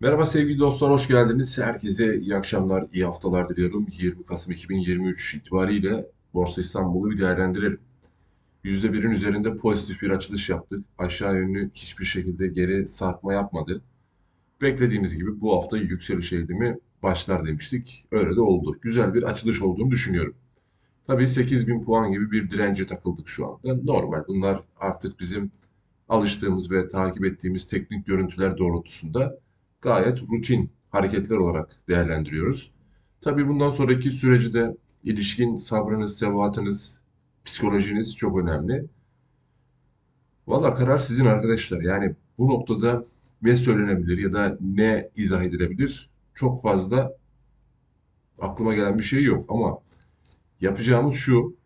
Merhaba sevgili dostlar, hoş geldiniz. Herkese iyi akşamlar, iyi haftalar diliyorum. 20 Kasım 2023 itibariyle Borsa İstanbul'u bir değerlendirelim. %1'in üzerinde pozitif bir açılış yaptık. Aşağı yönlü hiçbir şekilde geri sarkma yapmadı. Beklediğimiz gibi bu hafta yükseliş eğilimi başlar demiştik. Öyle de oldu. Güzel bir açılış olduğunu düşünüyorum. Tabii 8000 puan gibi bir dirence takıldık şu anda. Normal. Bunlar artık bizim alıştığımız ve takip ettiğimiz teknik görüntüler doğrultusunda gayet rutin hareketler olarak değerlendiriyoruz. Tabii bundan sonraki süreci de ilişkin sabrınız, sebatınız, psikolojiniz çok önemli. Valla karar sizin arkadaşlar. Yani bu noktada ne söylenebilir ya da ne izah edilebilir çok fazla aklıma gelen bir şey yok. Ama yapacağımız şu,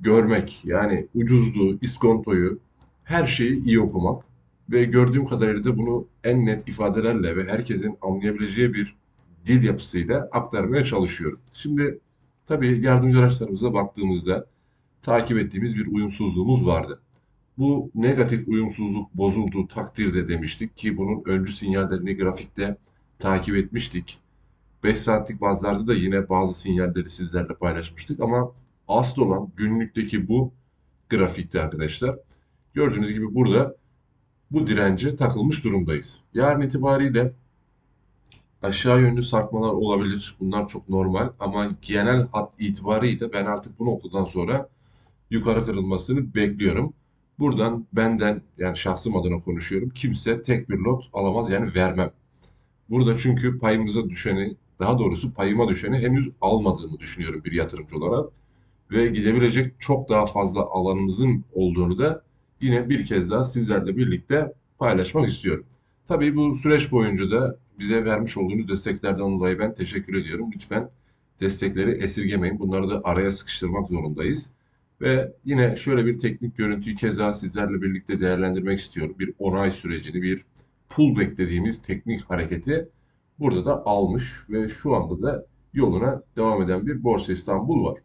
görmek yani ucuzluğu, iskontoyu, her şeyi iyi okumak ve gördüğüm kadarıyla da bunu en net ifadelerle ve herkesin anlayabileceği bir dil yapısıyla aktarmaya çalışıyorum. Şimdi tabii yardımcı araçlarımıza baktığımızda takip ettiğimiz bir uyumsuzluğumuz vardı. Bu negatif uyumsuzluk bozulduğu takdirde demiştik ki bunun öncü sinyallerini grafikte takip etmiştik. 5 saatlik bazlarda da yine bazı sinyalleri sizlerle paylaşmıştık ama asıl olan günlükteki bu grafikte arkadaşlar. Gördüğünüz gibi burada bu dirence takılmış durumdayız. Yarın itibariyle aşağı yönlü sarkmalar olabilir. Bunlar çok normal ama genel hat itibariyle ben artık bu noktadan sonra yukarı kırılmasını bekliyorum. Buradan benden yani şahsım adına konuşuyorum. Kimse tek bir lot alamaz yani vermem. Burada çünkü payımıza düşeni, daha doğrusu payıma düşeni henüz almadığımı düşünüyorum bir yatırımcı olarak. Ve gidebilecek çok daha fazla alanımızın olduğunu da yine bir kez daha sizlerle birlikte paylaşmak istiyorum. Tabii bu süreç boyunca da bize vermiş olduğunuz desteklerden dolayı ben teşekkür ediyorum. Lütfen destekleri esirgemeyin. Bunları da araya sıkıştırmak zorundayız. Ve yine şöyle bir teknik görüntüyü keza sizlerle birlikte değerlendirmek istiyorum. Bir onay sürecini, bir pullback dediğimiz teknik hareketi burada da almış ve şu anda da yoluna devam eden bir Borsa İstanbul var.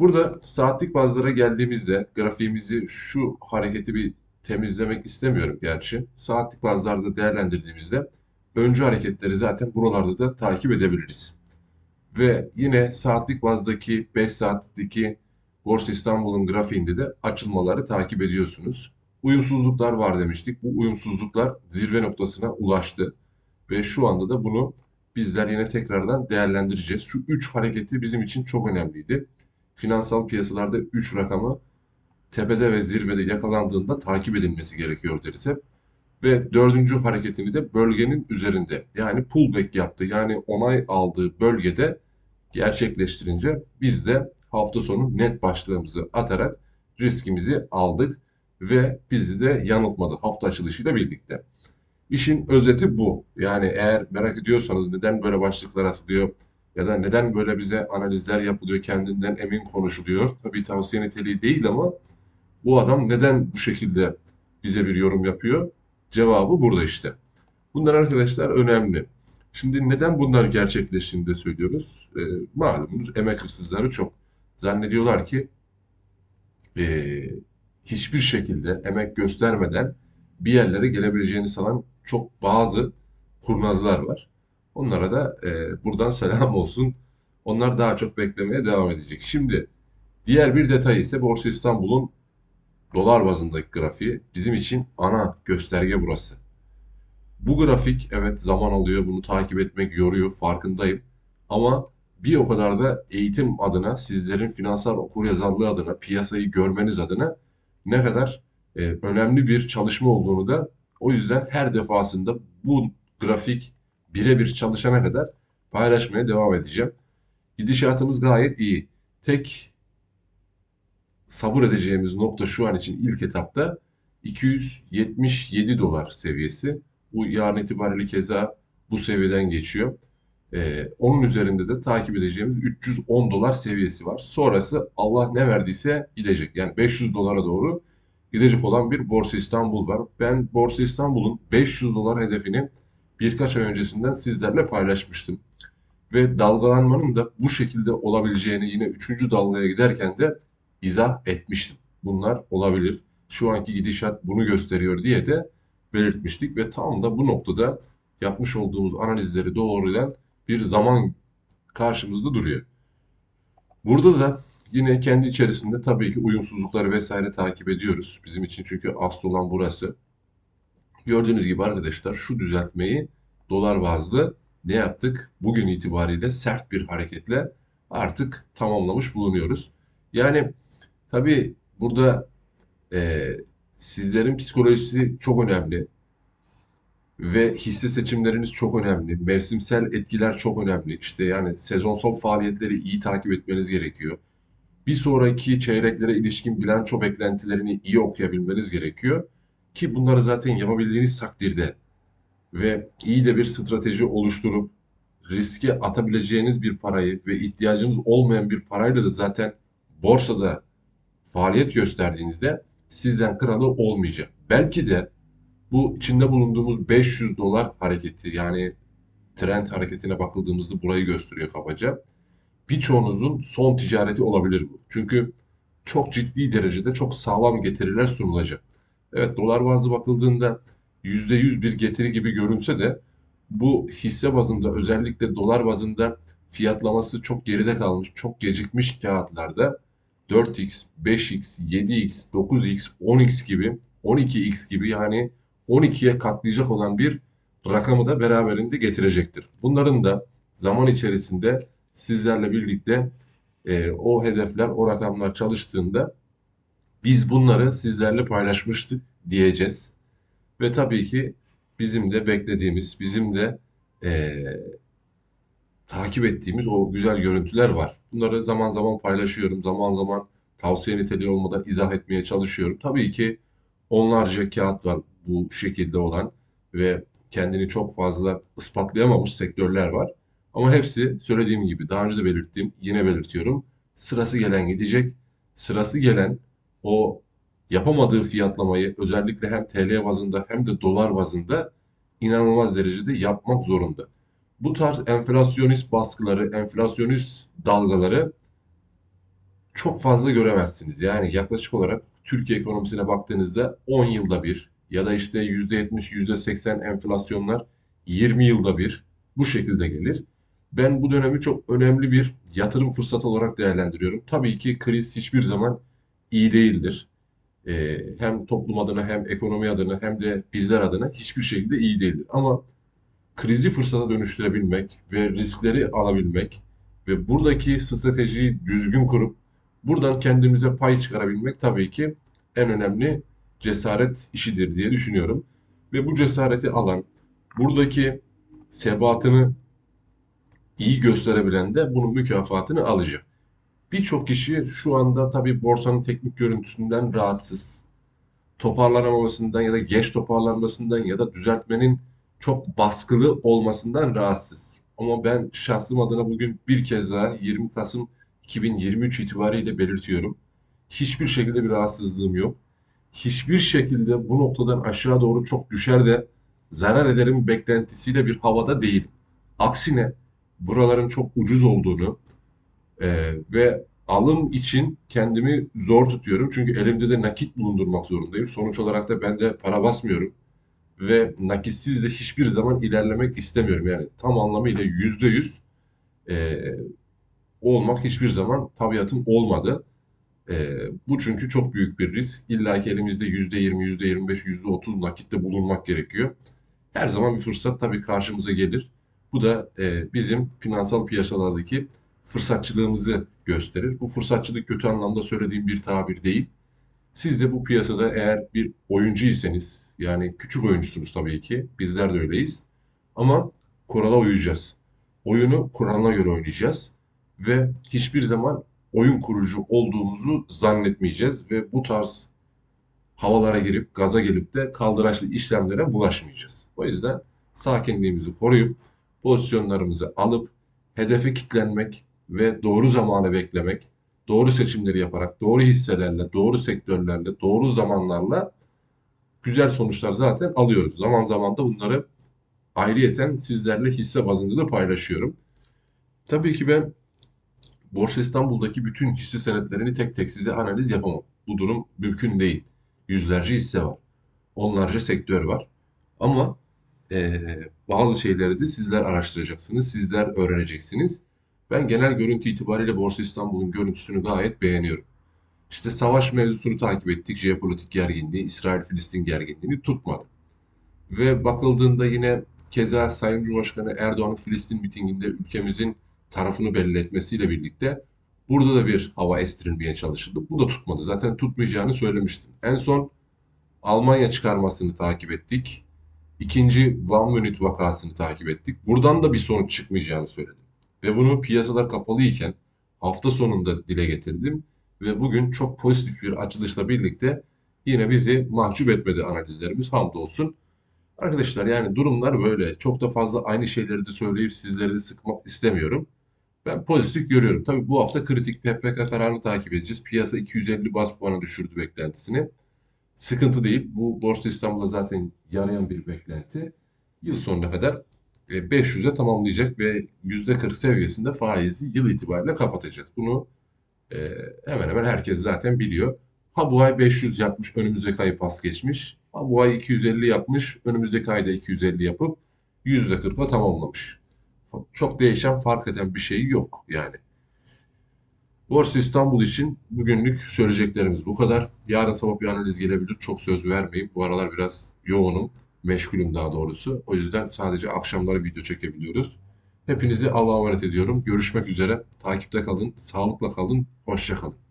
Burada saatlik bazlara geldiğimizde grafiğimizi şu hareketi bir temizlemek istemiyorum gerçi. Saatlik bazlarda değerlendirdiğimizde öncü hareketleri zaten buralarda da takip edebiliriz. Ve yine saatlik bazdaki 5 saatlik Borsa İstanbul'un grafiğinde de açılmaları takip ediyorsunuz. Uyumsuzluklar var demiştik. Bu uyumsuzluklar zirve noktasına ulaştı. Ve şu anda da bunu bizler yine tekrardan değerlendireceğiz. Şu 3 hareketi bizim için çok önemliydi. Finansal piyasalarda 3 rakamı tepede ve zirvede yakalandığında takip edilmesi gerekiyor deriz hep. Ve dördüncü hareketini de bölgenin üzerinde yani pullback yaptı yani onay aldığı bölgede gerçekleştirince biz de hafta sonu net başlığımızı atarak riskimizi aldık ve bizi de yanıltmadı hafta açılışıyla birlikte. İşin özeti bu. Yani eğer merak ediyorsanız neden böyle başlıklar atılıyor ya da neden böyle bize analizler yapılıyor, kendinden emin konuşuluyor. Tabii tavsiye niteliği değil ama bu adam neden bu şekilde bize bir yorum yapıyor? Cevabı burada işte. Bunlar arkadaşlar önemli. Şimdi neden bunlar gerçekleştiğini de söylüyoruz. E, malumunuz emek hırsızları çok. Zannediyorlar ki e, hiçbir şekilde emek göstermeden bir yerlere gelebileceğini sanan çok bazı kurnazlar var. Onlara da e, buradan selam olsun. Onlar daha çok beklemeye devam edecek. Şimdi diğer bir detay ise Borsa İstanbul'un dolar bazındaki grafiği bizim için ana gösterge burası. Bu grafik evet zaman alıyor, bunu takip etmek yoruyor, farkındayım. Ama bir o kadar da eğitim adına, sizlerin finansal okuryazarlığı adına, piyasayı görmeniz adına ne kadar e, önemli bir çalışma olduğunu da o yüzden her defasında bu grafik birebir çalışana kadar paylaşmaya devam edeceğim. Gidişatımız gayet iyi. Tek sabır edeceğimiz nokta şu an için ilk etapta 277 dolar seviyesi. Bu yarın itibariyle keza bu seviyeden geçiyor. Ee, onun üzerinde de takip edeceğimiz 310 dolar seviyesi var. Sonrası Allah ne verdiyse gidecek. Yani 500 dolara doğru gidecek olan bir Borsa İstanbul var. Ben Borsa İstanbul'un 500 dolar hedefini birkaç ay öncesinden sizlerle paylaşmıştım. Ve dalgalanmanın da bu şekilde olabileceğini yine 3. dalgaya giderken de izah etmiştim. Bunlar olabilir. Şu anki gidişat bunu gösteriyor diye de belirtmiştik ve tam da bu noktada yapmış olduğumuz analizleri doğrulayan bir zaman karşımızda duruyor. Burada da yine kendi içerisinde tabii ki uyumsuzlukları vesaire takip ediyoruz. Bizim için çünkü asıl olan burası. Gördüğünüz gibi arkadaşlar şu düzeltmeyi dolar bazlı ne yaptık? Bugün itibariyle sert bir hareketle artık tamamlamış bulunuyoruz. Yani tabii burada e, sizlerin psikolojisi çok önemli ve hisse seçimleriniz çok önemli. Mevsimsel etkiler çok önemli. İşte yani sezonsal faaliyetleri iyi takip etmeniz gerekiyor. Bir sonraki çeyreklere ilişkin bilanço beklentilerini iyi okuyabilmeniz gerekiyor. Ki bunları zaten yapabildiğiniz takdirde ve iyi de bir strateji oluşturup riske atabileceğiniz bir parayı ve ihtiyacınız olmayan bir parayla da zaten borsada faaliyet gösterdiğinizde sizden kralı olmayacak. Belki de bu içinde bulunduğumuz 500 dolar hareketi yani trend hareketine bakıldığımızda burayı gösteriyor kabaca. Birçoğunuzun son ticareti olabilir bu. Çünkü çok ciddi derecede çok sağlam getiriler sunulacak. Evet dolar bazlı bakıldığında %100 bir getiri gibi görünse de bu hisse bazında özellikle dolar bazında fiyatlaması çok geride kalmış, çok gecikmiş kağıtlarda 4x, 5x, 7x, 9x, 10x gibi, 12x gibi yani 12'ye katlayacak olan bir rakamı da beraberinde getirecektir. Bunların da zaman içerisinde sizlerle birlikte e, o hedefler, o rakamlar çalıştığında biz bunları sizlerle paylaşmıştık diyeceğiz. Ve tabii ki bizim de beklediğimiz, bizim de e, takip ettiğimiz o güzel görüntüler var. Bunları zaman zaman paylaşıyorum, zaman zaman tavsiye niteliği olmadan izah etmeye çalışıyorum. Tabii ki onlarca kağıt var bu şekilde olan ve kendini çok fazla ispatlayamamış sektörler var. Ama hepsi söylediğim gibi daha önce de belirttim, yine belirtiyorum. Sırası gelen gidecek. Sırası gelen o yapamadığı fiyatlamayı özellikle hem TL bazında hem de dolar bazında inanılmaz derecede yapmak zorunda. Bu tarz enflasyonist baskıları, enflasyonist dalgaları çok fazla göremezsiniz. Yani yaklaşık olarak Türkiye ekonomisine baktığınızda 10 yılda bir ya da işte %70, %80 enflasyonlar 20 yılda bir bu şekilde gelir. Ben bu dönemi çok önemli bir yatırım fırsatı olarak değerlendiriyorum. Tabii ki kriz hiçbir zaman iyi değildir. Ee, hem toplum adına hem ekonomi adına hem de bizler adına hiçbir şekilde iyi değildir. Ama krizi fırsata dönüştürebilmek ve riskleri alabilmek ve buradaki stratejiyi düzgün kurup buradan kendimize pay çıkarabilmek tabii ki en önemli cesaret işidir diye düşünüyorum. Ve bu cesareti alan, buradaki sebatını iyi gösterebilen de bunun mükafatını alacak. Birçok kişi şu anda tabii borsanın teknik görüntüsünden rahatsız. Toparlanamamasından ya da geç toparlanmasından ya da düzeltmenin çok baskılı olmasından rahatsız. Ama ben şahsım adına bugün bir kez daha 20 Kasım 2023 itibariyle belirtiyorum. Hiçbir şekilde bir rahatsızlığım yok. Hiçbir şekilde bu noktadan aşağı doğru çok düşer de zarar ederim beklentisiyle bir havada değilim. Aksine buraların çok ucuz olduğunu e, ve alım için kendimi zor tutuyorum. Çünkü elimde de nakit bulundurmak zorundayım. Sonuç olarak da ben de para basmıyorum. Ve nakitsiz de hiçbir zaman ilerlemek istemiyorum. Yani tam anlamıyla yüzde yüz e, olmak hiçbir zaman tabiatım olmadı. E, bu çünkü çok büyük bir risk. İlla ki elimizde yüzde yirmi, yüzde yirmi beş, yüzde otuz nakitte bulunmak gerekiyor. Her zaman bir fırsat tabii karşımıza gelir. Bu da e, bizim finansal piyasalardaki fırsatçılığımızı gösterir. Bu fırsatçılık kötü anlamda söylediğim bir tabir değil. Siz de bu piyasada eğer bir oyuncuysanız, yani küçük oyuncusunuz tabii ki, bizler de öyleyiz. Ama kurala uyacağız. Oyunu kuralına göre oynayacağız ve hiçbir zaman oyun kurucu olduğumuzu zannetmeyeceğiz ve bu tarz havalara girip gaza gelip de kaldıraçlı işlemlere bulaşmayacağız. O yüzden sakinliğimizi koruyup pozisyonlarımızı alıp hedefe kitlenmek ve doğru zamanı beklemek, doğru seçimleri yaparak, doğru hisselerle, doğru sektörlerle, doğru zamanlarla güzel sonuçlar zaten alıyoruz. Zaman zaman da bunları ayrıyeten sizlerle hisse bazında da paylaşıyorum. Tabii ki ben Borsa İstanbul'daki bütün hisse senetlerini tek tek size analiz yapamam. Bu durum mümkün değil. Yüzlerce hisse var. Onlarca sektör var. Ama e, bazı şeyleri de sizler araştıracaksınız, sizler öğreneceksiniz. Ben genel görüntü itibariyle Borsa İstanbul'un görüntüsünü gayet beğeniyorum. İşte savaş mevzusunu takip ettik. Jeopolitik gerginliği, İsrail-Filistin gerginliğini tutmadı. Ve bakıldığında yine keza Sayın Cumhurbaşkanı Erdoğan'ın Filistin mitinginde ülkemizin tarafını belli etmesiyle birlikte burada da bir hava estirilmeye çalışıldı. Bu da tutmadı. Zaten tutmayacağını söylemiştim. En son Almanya çıkarmasını takip ettik. İkinci Van Münit vakasını takip ettik. Buradan da bir sonuç çıkmayacağını söyledim. Ve bunu piyasalar kapalı iken hafta sonunda dile getirdim. Ve bugün çok pozitif bir açılışla birlikte yine bizi mahcup etmedi analizlerimiz hamdolsun. Arkadaşlar yani durumlar böyle. Çok da fazla aynı şeyleri de söyleyip sizleri de sıkmak istemiyorum. Ben pozitif görüyorum. Tabii bu hafta kritik PPK kararını takip edeceğiz. Piyasa 250 bas puana düşürdü beklentisini. Sıkıntı değil. Bu Borsa İstanbul'da zaten yarayan bir beklenti. Yıl sonuna kadar 500'e tamamlayacak ve %40 seviyesinde faizi yıl itibariyle kapatacağız. Bunu e, hemen hemen herkes zaten biliyor. Ha bu ay 500 yapmış, önümüzdeki ay pas geçmiş. Ha bu ay 250 yapmış, önümüzdeki ayda 250 yapıp %40'la tamamlamış. Çok değişen, fark eden bir şey yok yani. Borsa İstanbul için bugünlük söyleyeceklerimiz bu kadar. Yarın sabah bir analiz gelebilir. Çok söz vermeyeyim. Bu aralar biraz yoğunum. Meşgulüm daha doğrusu. O yüzden sadece akşamları video çekebiliyoruz. Hepinizi Allah'a emanet ediyorum. Görüşmek üzere. Takipte kalın. Sağlıkla kalın. Hoşça kalın.